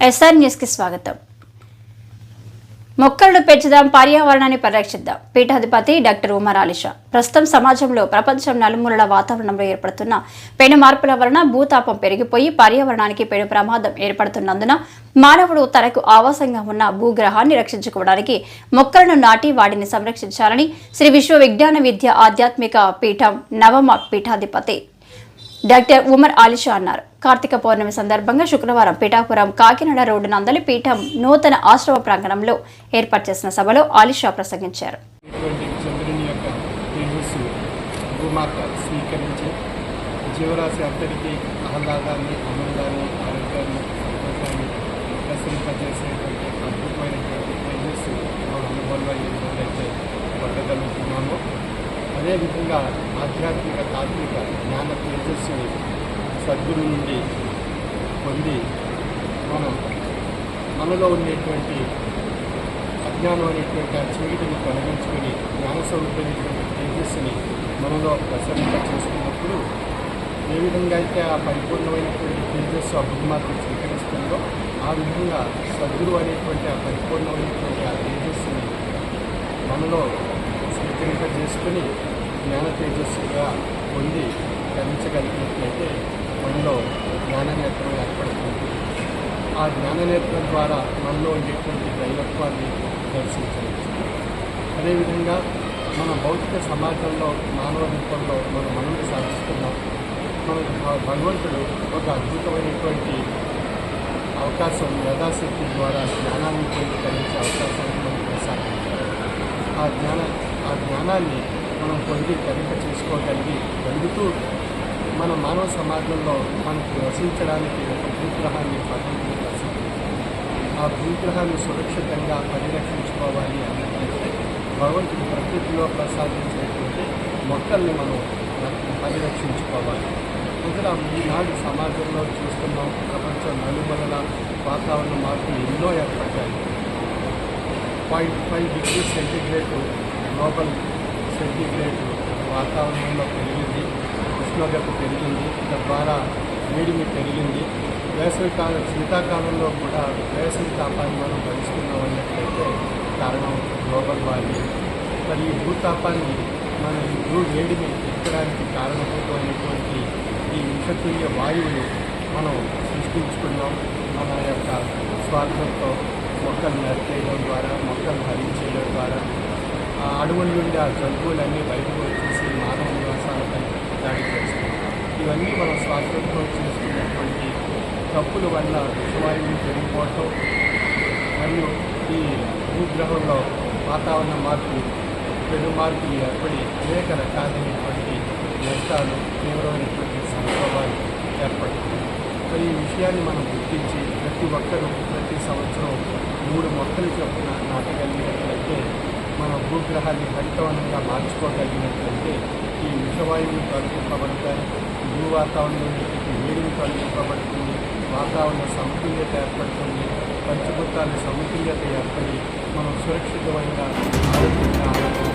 SR న్యూస్కి స్వాగతం. మొక్కలను పెంచుదాం పర్యావరణాన్ని పరిరక్షిద్దాం పీఠాధిపతి డాక్టర్ ఉమర్ అలీషా ప్రస్తుతం సమాజంలో ప్రపంచం నలుమూలల వాతావరణంలో ఏర్పడుతున్న పెను మార్పుల వలన భూతాపం పెరిగిపోయి పర్యావరణానికి పెను ప్రమాదం ఏర్పడుతున్నందున మానవుడు తనకు ఆవాసంగా ఉన్న భూగ్రహాన్ని రక్షించుకోవడానికి మొక్కలను నాటి వాటిని సంరక్షించాలని శ్రీ విశ్వ విజ్ఞాన విద్య ఆధ్యాత్మిక పీఠం నవమ పీఠాధిపతి డాక్టర్ ఉమర్ ఆలిషా అన్నారు. కార్తీక పౌర్ణమి సందర్భంగా శుక్రవారం పిఠాపురం కాకినాడ రోడ్డు నందలి పీఠం నూతన ఆశ్రమ ప్రాంగణంలో ఏర్పాటు చేసిన సభలో ఆలిషా ప్రసంగించారు. జీవరాశి ఆహ్లాదాన్ని ఆనందాన్ని ఆరోగ్యాన్ని ప్రసరింపజేసేటువంటి అద్భుతమైనటువంటి తేజస్సు మన అనుభవంలో ఏదైతే పొందగలుగుతున్నామో అదేవిధంగా ఆధ్యాత్మిక తాత్విక జ్ఞాన తేజస్సుని సద్గురు నుండి పొంది మనం మనలో ఉండేటువంటి అజ్ఞానం అనేటువంటి ఆ చీకటిని తొలగించుకొని జ్ఞాన స్వరూపమైనటువంటి తేజస్సుని మనలో ప్రసరింప చేసుకున్నప్పుడు ఏ విధంగా అయితే ఆ పరిపూర్ణమైనటువంటి తేజస్సు అభిమాత్రం స్వీకరిస్తుందో ఆ విధంగా సద్గురు అనేటువంటి ఆ పరిపూర్ణమైనటువంటి ఆ తేజస్సుని మనలో స్వీకరింపజేసుకుని జ్ఞాన తేజస్సుగా పొంది ధరించగలిగినట్లయితే మనలో జ్ఞాన నేత్రం ఏర్పడుతుంది. ఆ జ్ఞాన నేత్రం ద్వారా మనలో ఉండేటువంటి దైవత్వాన్ని దర్శించవచ్చు. అదేవిధంగా మన భౌతిక సమాజంలో మానవ రూపంలో మనం మనల్ని సాధిస్తున్నాం. మన భగవంతుడు ఒక అద్భుతమైనటువంటి అవకాశం యథాశక్తి ద్వారా జ్ఞానాన్ని కలిగించే అవకాశాన్ని మనకు ప్రసాదించారు ఆ జ్ఞానం జ్ఞానాన్ని మనం పొంది కరింప చేసుకోగలిగి పొందుతూ మన మానవ సమాజంలో మనకు వసించడానికి ఒక భూగ్రహాన్ని భగవంతుడు ఆ భూగ్రహాన్ని సురక్షితంగా పరిరక్షించుకోవాలి అన్నట్లయితే భగవంతుడు ప్రకృతిలో ప్రసాదించేటువంటి మొక్కల్ని మనం పరిరక్షించుకోవాలి. మొదల ఈనాడు సమాజంలో చూస్తున్నాం ప్రపంచం నలుమలల వాతావరణ మార్పులు ఎన్నో ఏర్పడ్డాయి. Point five degree centigrade global centigrade వాతావరణంలో పెరిగింది ఉష్ణోగ్రత పెరిగింది తద్వారా వేడిమి పెరిగింది. వేసవి కాలం శీతాకాలంలో కూడా వేసవి తాపాన్ని మనం భరిస్తున్నాం అన్నట్లయితే కారణం గ్లోబల్ వార్మింగ్. మరి ఈ భూతాపాన్ని మన ఈ భూ వేడిని ఎక్కడానికి కారణభూతమైనటువంటి ఈ విషతుల్య వాయువులు మనం సృష్టించుకున్నాం. మన యొక్క స్వార్థంతో మొక్కలు నరికేయడం ద్వారా మొక్కలు హరించేయడం ద్వారా అడవుల నుండి ఆ జంతువులన్నీ బయటకు వచ్చేసి మానవ నివాసాలపై దాడి చేస్తాయి. ఇవన్నీ మనం స్వాతంత్రం చేస్తున్నటువంటి తప్పుల వల్ల విషవాయువులు పెరిగిపోవటం మరియు ఈ భూగ్రహంలో వాతావరణ మార్పు పెను మార్పులు ఏర్పడి అనేక రకాలైనటువంటి నష్టాలు తీవ్రమైనటువంటి సంక్షోభాలు ఏర్పడుతున్నాయి. మరి ఈ విషయాన్ని మనం గుర్తించి ప్రతి ఒక్కరూ ప్రతి సంవత్సరం మూడు మొక్కలు చొప్పున నాటగలిగినట్లయితే మన భూగ్రహాన్ని హరితవనంగా మార్చుకోగలిగినట్లయితే ఈ విషవాయువులు తొలగింపబడతాయి భూ వాతావరణంలో వేడిని తొలగింపబడుతుంది వాతావరణ సమతుల్యత ఏర్పడుతుంది పంచభూతాల సమతుల్యత ఏర్పడి మనం సురక్షితమైన ఆరోగ్యంగా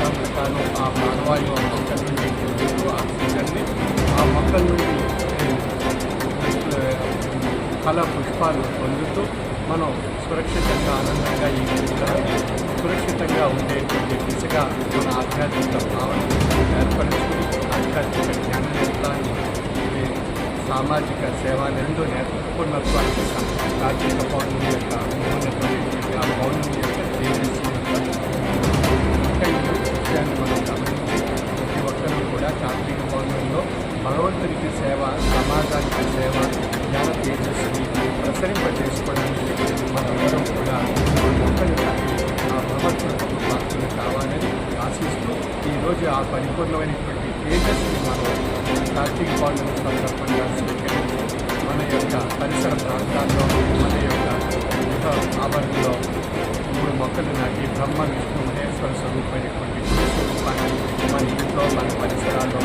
కాలం ఆ మానవాళి ఆ మొక్కల నుండి ఆక్సిజన్ని ఆ మొక్కల నుండి ఏ, పుష్పాలు పొందుతూ మనం సురక్షితంగా ఆనందంగా ఈ జీవితాన్ని సురక్షితంగా ఉండేటువంటి దిశగా మన ఆధ్యాత్మిక భావన ఏర్పరచుకుని ఆధ్యాత్మిక జ్ఞాన నేత్రాన్ని ఈ సామాజిక సేవ రెండు నేర్పుకున్నటువంటి కార్తీక పౌర్ణమి యొక్క మహోన్నతమైనటువంటి ఆ పౌర్ణమి యొక్క తేజస్సు పరిపూర్ణమైనటువంటి తేజస్సుని మనం కార్తీక పౌర్ణమి సందర్భంగా మన యొక్క పరిసర ప్రాంతాల్లో మన యొక్క గృహ ఆవరణలో మూడు మొక్కలు నాటి బ్రహ్మ విష్ణు మహేశ్వర స్వరూపమైనటువంటి మన ఇంట్లో మన పరిసరాల్లో